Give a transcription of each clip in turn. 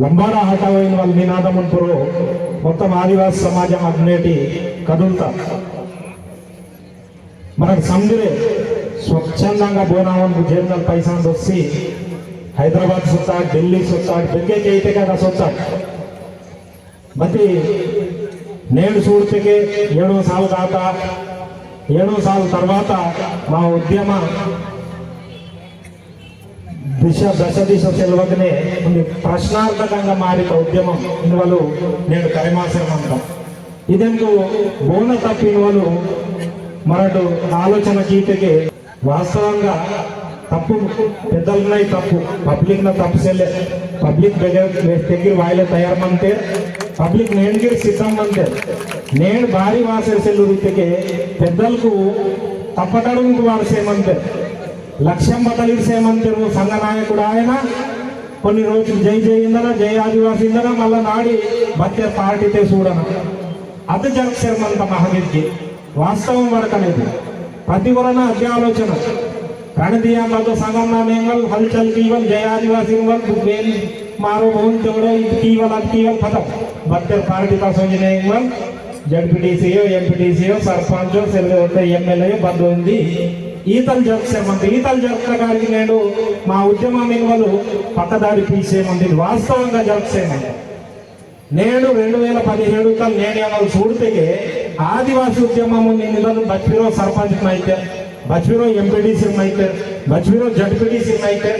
ಲಂಬಾರ ಆಟವಾಯಿನ ಅಲ್ಲಿ ನಿನಾದ ಮಂತ್ರು మొత్తం ఆదివాసి సమాజం అగ్నేటి కదులుతా. మనకు సందిరే స్వచ్ఛందంగా బోనావన్కు జీర్ణం పైసాన్ వచ్చి హైదరాబాద్ సుత్తాడు ఢిల్లీ సుత్తాడు బెగ్గేకి అయితే కదా సుత్తాడు మతి నేడు చూడితే ఏడో సాల్ తాత ఏడో సాల్ తర్వాత మా ఉద్యమ దిశ దశ దిశ తెలియకనే కొన్ని ప్రశ్నార్థకంగా మారిన ఉద్యమం ఇన్వలు నేను కరిమాసం అంటాం ఇదెందుకు బోన తప్పిన వాళ్ళు మరటు ఆలోచన గీతకి వాస్తవంగా తప్పు పెద్దలనై తప్పు పబ్లిక్ ನ ತಪ್ಪಿಸಲೆ ಪಬ್ಲಿಕ್ ಬಗ್ಗೆ ತೆಗಿರ್ ವಾಯಿಲೆ ತಯಾರು ಮಂತೆ పబ్లిక్ నేనుగిరి సిద్ధం అంతే నేను భారీ వాసేసెల్లు రీతికి పెద్దలకు తప్పటడుగుకు వారసేమంతే లక్ష్యం బదలిసేమంతిరు సంఘ నాయకుడు ఆయన. కొన్ని రోజులు జై జై ఇందన జై ఆదివాసి ఇందన మళ్ళా నాడి మధ్య పార్టీతే చూడను. అది జరక్షమంత మహవిద్య వాస్తవం వరకలేదు. ప్రతివలన అధ్యాలోచన రణదీయా ఆలోచన సంఘం నా మేంగల్ హల్చల్ కీవల్ జయ ఆదివాసి వేల్ మారో భూమి తెవడో కీవల్ అది కీవల్ ఖతం బత్తర్ పార్టీ సోజనే ఎంగల్ జడ్పీటీసీయో ఎంపీటీసీయో సర్పంచో ఎమ్మెల్యే బంధు ఉంది ఈతలు జరుపుసేమంది. ఈతలు జరుపుకోవడానికి నేను మా ఉద్యమం నిల్వలు పట్టదారి పీసేమంది. వాస్తవంగా జరుపుసేమంది. నేను రెండు వేల పదిహేడు కల్ నేనేమో చూడితే ఆదివాసీ ఉద్యమము నేను బచ్బీరో సర్పంచ్ అయితే బచ్బీరో ఎంపీడీసీ అయితే బచ్బీరో జడ్పీడీసీ అయితే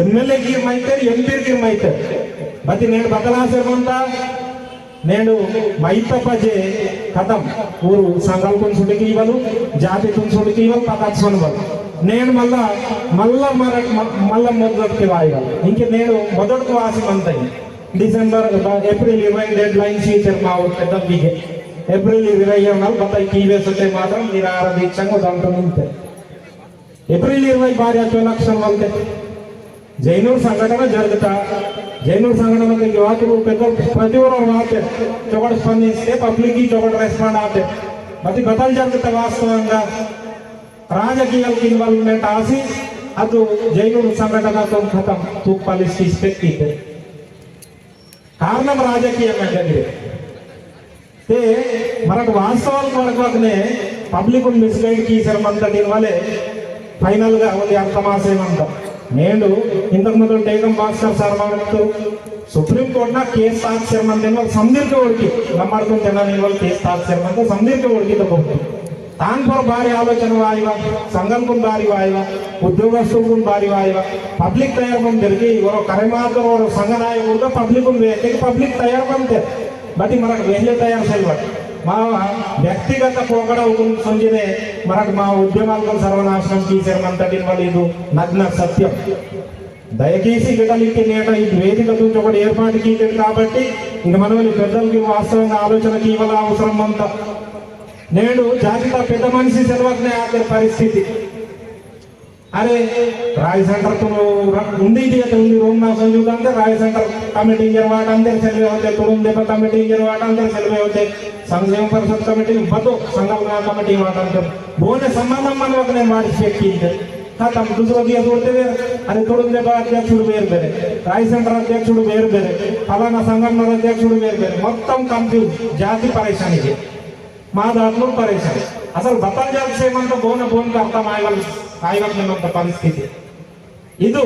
ఎమ్మెల్యే గీమ్ అయితే ఎంపీ గీమ్ అయితే. బతి నేను బదలాసేమంతా నేను మైతపజే కథం. ఊరు సంఘాలకు సుడికి ఇవ్వను జాతి సుడికి ఇవ్వను పక్కలు నేను మళ్ళా మళ్ళా మర మళ్ళా మొదటికి వాయగలను ఇంక నేను మొదటికి వాసిమంతాయి డిసెంబర్ ఏప్రిల్ ఇరవై డెడ్ లైన్ సీచర్ మా ఊరు పెద్ద బీగే ఏప్రిల్ ఇరవై నాలుగు బత్తాయి కీవేస్ ఉంటే మాత్రం మీరు ఆరాధించంగా దాంట్లో ఏప్రిల్ ఇరవై భార్య లక్షణం వెళ్తే జైనూర్ సంఘటన జరుగుతా. జైనూర్ సంఘటన యువకులు పెద్ద ప్రతివారు వాతే చొకటి స్పందిస్తే పబ్లిక్ చొకటి రెస్పాండ్ అవుతే. ప్రతి గతలు జరుగుతా వాస్తవంగా. రాజకీయాలకు ఇన్వాల్వ్మెంట్ ఆసి అటు జైనూర్ సంఘటన ಖತಮ್ ತೂಕ್ ಪಾಲಿಸಿ కారణం రాజకీయం అంటే తే మనకు వాస్తవానికి మనకునే పబ్లిక్ మిస్గైడ్ చేశారు మనంతటి దీనివల్లే ఫైనల్గా ఉంది అర్థమాసేమంటాం నేను ఇంతకు ముందు టేకం భాస్కర్ సార్ మనకు ಸುಪ್ರೀಂ ಕೋರ್ಟ್ ನ ಕೇಸ್ ಹಾಕ್ಸಿರ್ಮಂತ ಸಂದೀರ್ಘ ಹುಡುಕಿ ನಮ್ಮಡ್ಕೊಂಡು ಜನ ನೀವು ಕೇಸ್ ಹಾಕ್ಸಿರ್ಮಂತ ಸಂದೀರ್ಘ ಹುಡುಕಿ ತಗೋಬಹುದು ತಾನ್ ಪರ ಭಾರಿ ಆಲೋಚನೆ ವಾಯುವ ಸಂಘಕ್ಕೂ ಭಾರಿ ವಾಯುವ ಉದ್ಯೋಗಸ್ಥರಿಗೂ ಭಾರಿ ವಾಯುವ ಪಬ್ಲಿಕ್ ತಯಾರು ಬಂದಿರ್ಗಿ ಇವರು ಕರೆ ಮಾತ್ರ ಸಂಘ ನಾಯಕರು పబ్లిక్ పబ్లిక్ తయారు ಬಂತೆ బట్ మనకు వెళ్ళే తయారు చేయబట్ మా వ్యక్తిగత పోకడ సంజనే మనకు మా ఉద్యమాలకు సర్వనాశనం తీసేమంతటి వాళ్ళు ఇది నగ్న సత్యం దయచేసి గిటలికి నేట ఈ వేదిక నుంచి ఒకటి ఏర్పాటుకి కాబట్టి ఇంక మనం పెద్దలకి వాస్తవంగా ఆలోచనకి ఇవ్వాల అవసరం అంతా నేను జాతిగా పెద్ద మనిషి సెలవునే ఆఖరి పరిస్థితి అరే రాయ్ సెంటర్ ఉంది ఉంది ರೂಮ್ ನಾವು ಸಂಜೆ ರಾಯ್ ಸೆಂಟರ್ ಕಮಿಟಿ ಇರುವಾಟ ಅಂತ ಸೆಲ್ವೆ ಹೋತೆ ತುಳುಂ ದೇಪ ಕಮಿಟಿ ಇರುವಾಟ ಅಂತ ಸೆಲ್ವೆ ಹೋತೆ ಸಂಕ್ಷೇಮ ಪರಿಷತ್ ಕಮಿಟಿ ಬದು ಸಂಘ ಕಮಿಟಿ ವಾಟ ಅಂತ ಬೋನೆ ಸಂಬಂಧ మనకు నేను ಮಾಡಿಸ್ಬೇಕಿದ್ದೆ తమ దుసరో దియ చూడితే అది తొడుగు దెబ్బ అధ్యక్షుడు వేరు వేరే రాయ్ సెంటర్ అధ్యక్షుడు వేరు వేరే ఫలానా సంఘటన అధ్యక్షుడు వేరు వేరే మొత్తం కంప్యూజ్ జాతి పరేషానికి మా దాంట్లో పరేషాన్ అసలు బతాల్ జాతి చేయమంత బోన బోన్కి అర్థం ఆయగల ఆయగలిగినంత పరిస్థితి ಇದು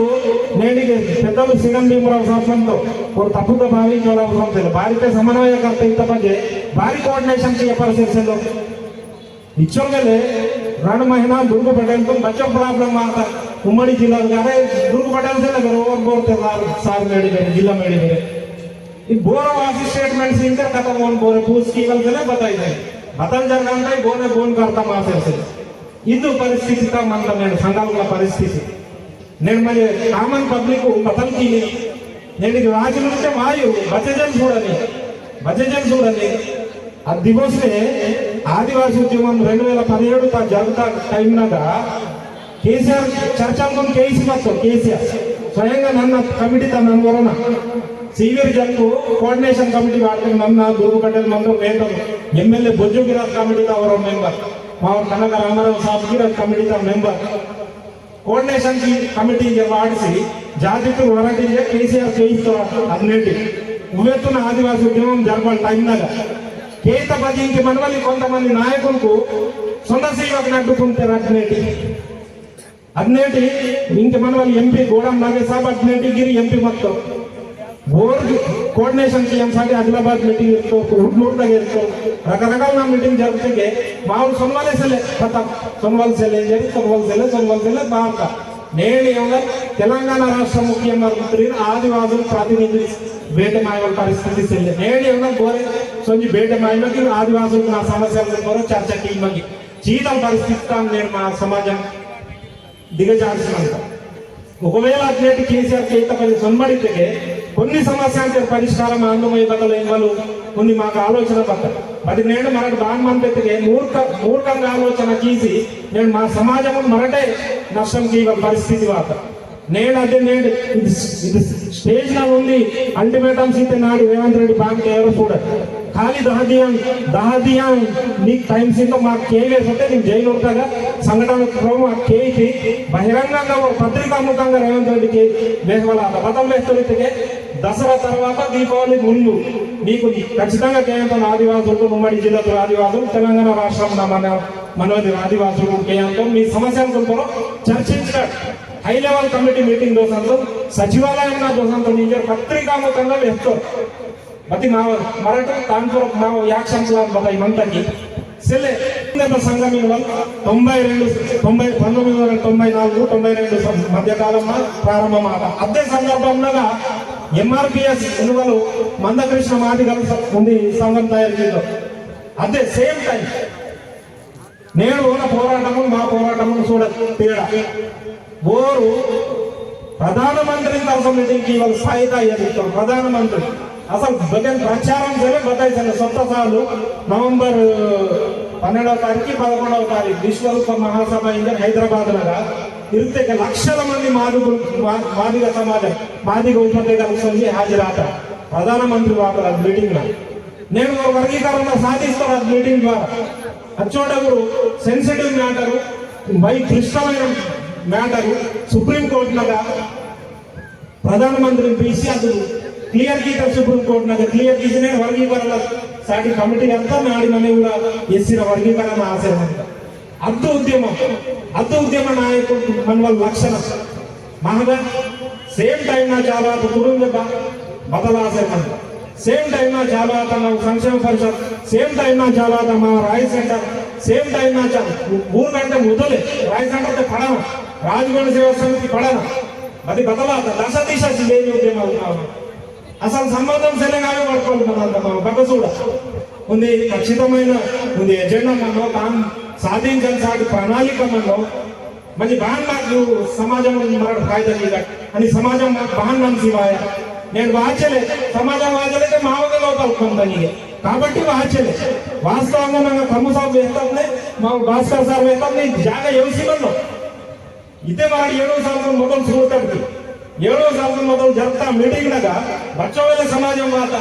ನೇಣಿಗೆ ಪೆದ್ದಲು ಸಿಗಂಬೀಮರಾವ್ ಸಂಬಂಧು ಅವ್ರು ತಪ್ಪುದ ಬಾರಿ ಕೇಳೋರು ಸಂತಿಲ್ಲ ಬಾರಿಕೆ ಸಮನ್ವಯಕರ್ತ ಇದ್ದ ಬಗ್ಗೆ ಬಾರಿ ಕೋಆರ್ಡಿನೇಷನ್ ಗೆ ಪರಿಸರಿಸಲು रण महिना दुर्ग पटेल तुम बच्चों प्रॉब्लम आता उम्मड़ी जिला अरे दुर्ग पटेल से लगे और बोलते सार मेड़ी मेरे जिला मेड़ी मेरे ये बोर वासी स्टेटमेंट से इनका खत्म होन बोरे पूछ की गल से बताई दे बतल जरगान का बोने बोन करता मासे से परिस्थिति का मंदमेंट संगाल का परिस्थिति నేను మరి కామన్ పబ్లిక్ మతంకి నేను ఇది రాజుల నుంచే మాయు భజజన్ చూడండి. భజజన్ చూడండి. ఆ దివసే ఆదివాసీ ఉద్యమం రెండు వేల పదిహేడు తా జరుగుతా టైంనాಗ కేసీఆర్ చర్చంకొని కేసీ మొత్తం కేసీఆర్. స్వయంగా నన్న కమిటీ తన వలన సీవియర్ జంపు కోఆర్డినేషన్ ಕಮಿಟಿ ವಾರ್ತೆ ನನ್ನ ದೂರುಕಟ್ಟೆ ಮಂದು ವೇದ ಎಮ್ ಎಲ್ ಎ ಬೊಜ್ಜು ಗಿರಾಜ್ ಕಮಿಟಿದ ಅವರ ಮೆಂಬರ್ ಮಾವ ಕನಕ ರಾಮರಾವ್ ಸಾಬ್ ಗಿರಾಜ್ ಕಮಿಟಿದ ಮೆಂಬರ್ మెంబర్ కోఆర్డినేషన్కి కమిటీ వాడిసి జాతికి వరటించే కేసీఆర్ చేయిస్తారు అన్నిటి ఉవ్వెత్తున ఆదివాసీ ఉద్యమం జరపాలి టైంలాగా కేత భజించి మనవల్లి కొంతమంది నాయకులకు సొంత సేవకు నడ్డుకుంటే అడ్నేటి అడ్నేటి ఇంక మనవల్లి ఎంపీ గోడం నాగేశాబ్ అట్నేటి గిరి ఎంపీ మొత్తం. ಬೋರ್ಡ್ ಕೋಆರ್ಡಿನೇಷನ್ ಸಿಎಂ ಸಾಗಿ ಆದಿಲಾಬಾದ್ ಮೀಟಿಂಗ್ ಇತ್ತು ಹುಡ್ನೂರ್ನಾಗ ಇತ್ತು ರಕರಕಾಲ ನಾ ಮೀಟಿಂಗ್ ಜರುತಿಗೆ ಮಾವು ಸೊಮ್ಮಾಲೆ ಸೆಲೆ ಪತ ಸೊಮ್ಮಾಲ್ ಸೆಲೆ ಜರಿ ಸೊಮ್ಮಾಲ್ ಸೆಲೆ ಸೊಮ್ಮಾಲ್ ಸೆಲೆ ಭಾರತ ನೇಣಿ ಅವರ ತೆಲಂಗಾಣ ರಾಷ್ಟ್ರ ಮುಖ್ಯಮಂತ್ರಿ ಆದಿವಾಸಿ ಪ್ರತಿನಿಧಿ ಬೇಟೆ ಮಾಯುವ ಪರಿಸ್ಥಿತಿ ಸೆಲೆ ನೇಣಿ ಅವರ ಬೋರೆ ಸಂಜೆ ಬೇಟೆ ಮಾಯುವಾಗಿ ಆದಿವಾಸಿ ನಾ ಸಮಸ್ಯೆ ಬರೋ ಚರ್ಚೆ ಟೀಮ್ ಬಗ್ಗೆ ಚೀಲ ಪರಿಸ್ಥಿತಿ ತಾನು ಸಮಾಜ దిగజాల్సిన ఒకవేళ అట్లేటి కేసీఆర్ చేత పని సొంబడితే కొన్ని సమస్యలకు పరిష్కారం అందమై బదలైన కొన్ని మాకు ఆలోచన పట్ట అది నేను మనకు బాన్మంతెత్తికే మూర్ఖ మూర్ఖంగా ఆలోచన చేసి నేను మా సమాజం మరటే నష్టం కీవ పరిస్థితి వాత నేను అదే నేను ఇది స్టేజ్ ఉంది అల్టిమేటం సీతే నాడు రేవంత్ రెడ్డి బ్యాంక్ ఎవరు చూడదు ఖాళీ దహదియం దహదియం నీకు టైం సీతో మాకు కే వేసుంటే నేను జైలు ఉంటాగా? సంఘటన క్రమం ఆ కేకి బహిరంగంగా ఒక పత్రికాముఖంగా రేవంత్ రెడ్డికి వేసవాళ్ళ అబద్ధం వేస్తే దసరా తర్వాత దీపావళి ముందు మీకు ఖచ్చితంగా కేంద్రం ఆదివాసులతో ఉమ్మడి జిల్లాతో ఆదివాసులు తెలంగాణ రాష్ట్రం మన మనోది ఆదివాసులు కేంద్రం మీ సమస్యలతో చర్చించాడు హై లెవెల్ కమిటీ మీటింగ్ దోసంతో సచివాలయం దోసంతో నిజ పత్రికాముఖంగా వేస్తారు. बती माव मराठा कानपुर माव या क्षमला బతాయి మంతకి. సెలే ఇంత సంఘంలో తొంభై ತೊಂಬೈ తొంభై పంతొమ్మిది వందల తొంభై నాలుగు తొంభై రెండు మధ్యకాలంలో ప్రారంభమాట. అదే సందర్భంలో ఎంఆర్పిఎస్ ఎన్నుకలు మందకృష్ణ మాదిగల ఉంది సంఘం తయారు చేయడం అదే సేమ్ టైం నేడు ఉన్న పోరాటము మా పోరాటము చూడ తేడా. ఓరు ప్రధానమంత్రి కోసం ఇవాళ స్థాయిగా ఎదుగుతాం ప్రధానమంత్రి అసలు బగన్ ప్రచారం చేయడం బతాయిసాను సొంత సార్లు నవంబర్ పన్నెండవ తారీఖు పదకొండవ తారీఖు విశ్వరూప మహాసభ అయింది హైదరాబాద్ లాగా ఇరుతే లక్షల మంది మాదిగు మాదిగ సమాజం మాదిగ ఉపత్యకలకు సంది హాజరాత ప్రధానమంత్రి వారు మీటింగ్లో. నేను ఒక వర్గీకరణ సాధిస్తాను ఆ మీటింగ్ ద్వారా. అచ్చోడగురు సెన్సిటివ్ మ్యాటరు మై క్లిష్టమైన మ్యాటరు సుప్రీంకోర్టులుగా ప్రధానమంత్రిని పిలిచి అతను క్లియర్ గీత సుప్రీంకోర్టు నాకు క్లియర్ గీసిన వర్గీకరణ సాటి కమిటీ అంతా నాడి నన్ను కూడా ఎస్సిన వర్గీకరణ ఆశయం అంతా అద్దు ఉద్యమం అద్దు ఉద్యమ నాయకుడు మన వాళ్ళ లక్షణం. మహగా సేమ్ టైం నా చాలా కుటుంబ బదలాశయం అంట సేమ్ టైం నా చాలా తన సంక్షేమ పరిషత్ సేమ్ టైం నా చాలా మా రాయి సెంటర్ సేమ్ టైం నా చాలా ఊరు కంటే మొదలే. రాయి సెంటర్ అయితే పడన రాజగొండ సేవా సమితి పడన అది బదలాత. దశ దిశ లేని ఉద్యమాలు కావాలి. అసలు సంబంధం సరిగానే పడుకోవాలి పక్క చూడ. ఉంది ఖచ్చితమైన ఉంది ఎజెండా మనలో తాను సాధించాల్సిన ప్రణాళిక మనలో. మంచి బాన్ నాకు సమాజం మరొక కాయిదా అని సమాజం నాకు బాన్ నన్ను శివాయ. నేను వాచలే. సమాజం వాచలేక మావక లోపల కొంతనిగే కాబట్టి వాచలే. వాస్తవంగా నాకు తమ్ము సాబ్ వేస్తానే మా భాస్కర్ సార్ వేస్తాం జాగా ఎవసిమల్లో ఇదే మనకి ఏడో సంవత్సరం మొత్తం చూడతాడు ఏడో సంవత్సరం జరుగుతా మీటింగ్లక బచ్చవేల సమాజం వాత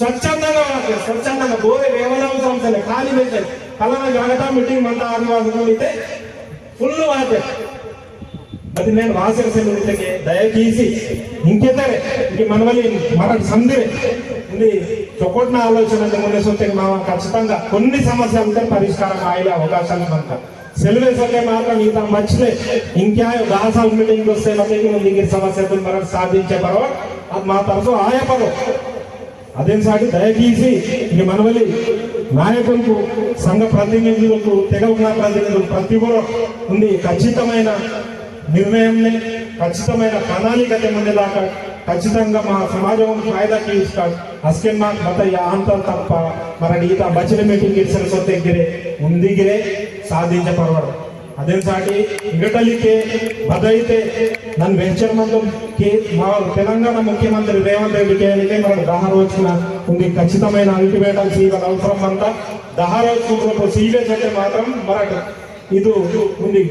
స్వచ్ఛందంగా మాట స్వచ్ఛందంగా. గోరే వేమనామ సంస్థలే ఖాళీ పెట్టాయి కళ్ళ జాగ్రత్త మీటింగ్ మంద ఆదివాసం అయితే ఫుల్ వాతే అది నేను వాసరసలు ఇంతకి దయచేసి ఇంకెతరే ఇది మనవలి మన సందిరే. ఇది చొక్కటిన ఆలోచన ముందే సొంతకి మా ఖచ్చితంగా కొన్ని సమస్యలతో పరిష్కారం ఆయన అవకాశాలు మనకు సెలవేసే మాత్రం ఇంత మంచిదే. ఇంకా రాసాల మీటింగ్ వస్తే మమ్మీకి ముందు సమస్యలు మనం సాధించే పర్వ అది మా తరఫు ఆయా పర్వం అదేం సాటి? దయచేసి ఇది మనవలి నాయకులకు సంఘ ప్రతినిధులకు తెలంగాణ ప్రతినిధులు ప్రతి కూడా ఉంది ఖచ్చితమైన నిర్ణయంని ఖచ్చితమైన ప్రణాళికత ముందేదాకా ఖచ్చితంగా మా సమాజం ఫాయిదాకి ఇస్తాడు అస్కెన్ మాకు మత యాంతం తప్ప మన ఈత బచిన మీటింగ్ ఇచ్చిన సొత్ತೆగ్గిరే ఉందిగిరే సాధించపడవడం. అదేం సాటి ఇంకటలికే బదైతే నన్ను వెంచర్ మందు మా తెలంగాణ ముఖ్యమంత్రి రేవంత్ రెడ్డికి కేಳಿಕೆ మనకు దహ రోజున ఉంది. ఖచ్చితమైన అల్టిమేటం సీవల్ అవసరం అంతా. దహ రోజు సీరియస్ అంటే మాత్రం మరట ఇది ఉంది.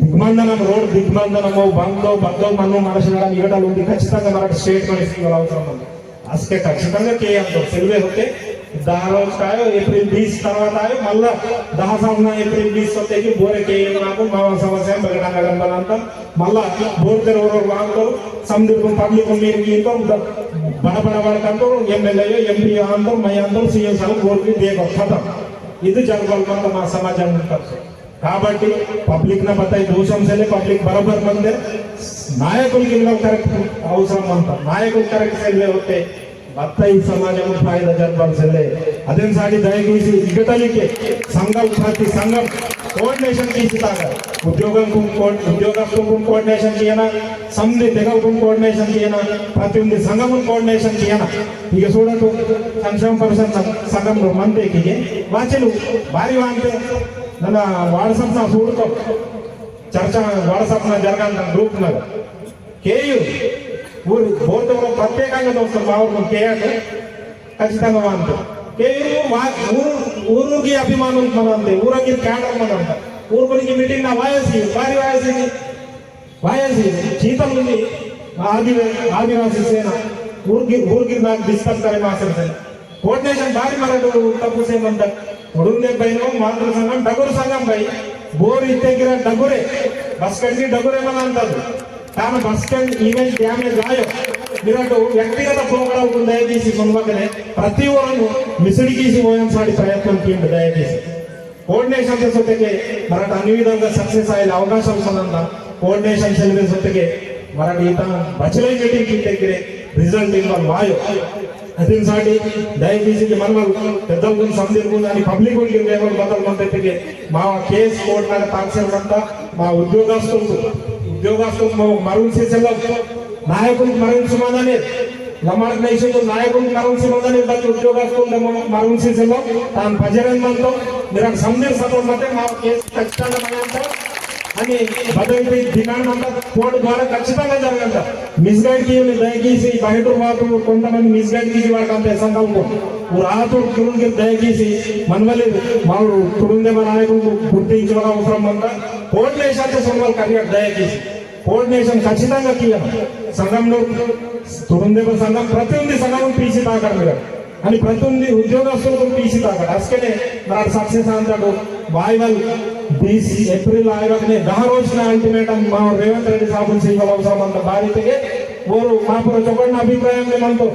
దిగ్బంధనం రోడ్ దిగ్బంధనము బంగ్లో బద్దో మన్ను మనసు ఇగటాలు ఉంది. ఖచ్చితంగా మనకు స్టేట్మెంట్ సీవల్ అవసరం ఉంది అసలు ఖచ్చితంగా కేయంతో సెల్వే దారోజు కాయో ఏప్రిల్ బీచ్ తర్వాత మళ్ళా దహసంన ఏప్రిల్ బీచ్ సొత్తకి బోరకే నాకు మా సమస్య ప్రకటన కనబడంతా అట్లా బోర్ తెరవరు వాంతో సందర్భం పబ్లిక్ మీరు ఇంకో బడ బడ బడకంతో ఎమ్మెల్యే ఎంపీ అందరూ మై అందరూ సీఎం సార్ బోర్కి దేగ ఇది జరగవల్మంత మా సమాజం ఉంటారు కాబట్టి పబ్లిక్ నా బతాయి దోషం సరే పబ్లిక్ బరబర్ మందే. నాయకులకి కరెక్ట్ అవసరం అంత. నాయకులు కరెక్ట్ సైడ్ అవుతాయి ಹೊತ್ತೆ ಬತ್ತಾಯಿ ಸಮಾಜం ಫಾಯ್ದ ಜರ್ಬಲ್ ಸೆಲ್ಲೆ ಅದೇನ್ ಸಾಡಿ ದಯಗೂಸಿ ಇಗಟಲಿಕ್ಕೆ ಸಂಘ ಪ್ರತಿ ಸಂಘం కోఆర్డినేషన్ తీసితాగా ఉద్యోగం ఉద్యోగస్తులకు కోఆర్డినేషన్ చేయన సంధి తెగలకు కోఆర్డినేషన్ చేయన ప్రతి ఉంది సంఘం కోఆర్డినేషన్ చేయన ఇక చూడటు సంక్షేమ పరిషత్ సంఘంలో మంత్రికి వాచలు భారీ వాంతే ನನ್ನ ವಾಟ್ಸಪ್ ನಾವು ಸುಡ್ಕೊ ಚರ್ಚಾ ವಾಟ್ಸಪ್ ನ ಜರಗಂತ ಗ್ರೂಪ್ ನಾಗ కేయు ఊరి బోధంలో ప్రత్యేకంగా చూస్తాం మా ఊరు కేఆర్ ఖచ్చితంగా వాళ్ళతో కేవీరు ఊరు ఊరికి అభిమానం మనం అంతే. ఊరికి క్యాడర్ మనం ఊరు గురించి మీటింగ్ నా వాయసి సారీ వాయసి. వాయసి. జీతం నుండి ఆది ఆదివాసీ సేన. ఊరికి ఊరికి నాకు మా ఆశించాను కోఆర్డినేషన్ భారీ మరడు తప్పు సేమంట ఉడుగునే పైన మాతృ సంఘం డగురు సంఘం పై బోరు ఇత్తెగిర డగురే. బస్ కడిగి డగురేమని అంటారు? കാരണം ഫസ്റ്റ് ടൈം ಇಮೇಜ್ ಡ್ಯಾಮೇಜ್ ಆಯೋ ನಿರಟ್ಟು ವ್ಯಕ್ತಿಗತ ಪ್ರೋಗ್ರಾಮ್ ದಯಚೇಸಿ ప్రతి ఒక్కరు ಮಿಸಡಿಗೀಸಿ ಹೋಯಂ ಸಾಡಿ ಪ್ರಯತ್ನ ದಯಚೇಸಿ కోఆర్డినేషన్ సెల్ సొత్తకే మరట అన్ని విధంగా సక్సెస్ అయ్యే అవకాశం ఉందంట కోఆర్డినేషన్ సెల్ సొత్తకే మరట ఈత బచలై మీటింగ్కి దగ్గరే రిజల్ట్ ఇవ్వాలి మాయో అదిన సాటి దయచేసి మనం పెద్దలు సందిరుగుందని పబ్లిక్ ఉడికి బదలు మన దగ్గరికి మా కేస్ కోర్టు నాకు తాక్సేదంతా మా ఉద్యోగస్తులకు ఉద్యోగస్తులకు మరుగు చేసేలా నాయకులకు మరుగు సుమాదని లమాడ నైషకు నాయకులకు మరుగు సుమాదని బట్టి ఉద్యోగస్తులు మరుగు చేసేలా. తాను భజరంతో మీరు సందీర్ మాత్రం మా కేసు ఖచ్చితంగా అని పదవి డిమాండ్ అంతా కోర్టు ద్వారా ఖచ్చితంగా జరగంట మిస్గైడ్కి దయచేసి బయట మాకు కొంతమంది మిస్గైడ్ తీసి వాళ్ళకి అంత సంకల్పం రాతుడు తురుంగి దయచేసి మనవల్లి వాళ్ళు తురుందే మన నాయకులు గుర్తించడం అవసరం అంత కోఆర్డినేషన్ సంఘాలు కలిగారు దయచేసి కోఆర్డినేషన్ ఖచ్చితంగా తీయాలి సంఘంలో తురుందే సంఘం ప్రతి ఉంది సంఘం పీసి తాకడం అని ప్రతి ఉంది ఉద్యోగస్తులకు పీసి తాకడు అసకనే మరి సక్సెస్ అంటాడు వాయువల్ बीस ಬಿಸಿ ಏಪ್ರಿಲ್ ಆಯೋಗನೇ ದಹ ವರ್ಷನ ಅಲ್ಟಿಮೇಟಮ್ ನಾವು ರೇವಂತ್ ರೆಡ್ಡಿ ಸಾಬು ಸಿಂಗ್ ಅವರ ಸಂಬಂಧ ಬಾರಿಕೆಗೆ ಅವರು ಮಹಾಪುರ ಚೊಕ್ಕಣ್ಣ ಅಭಿಪ್ರಾಯ ಬಂತು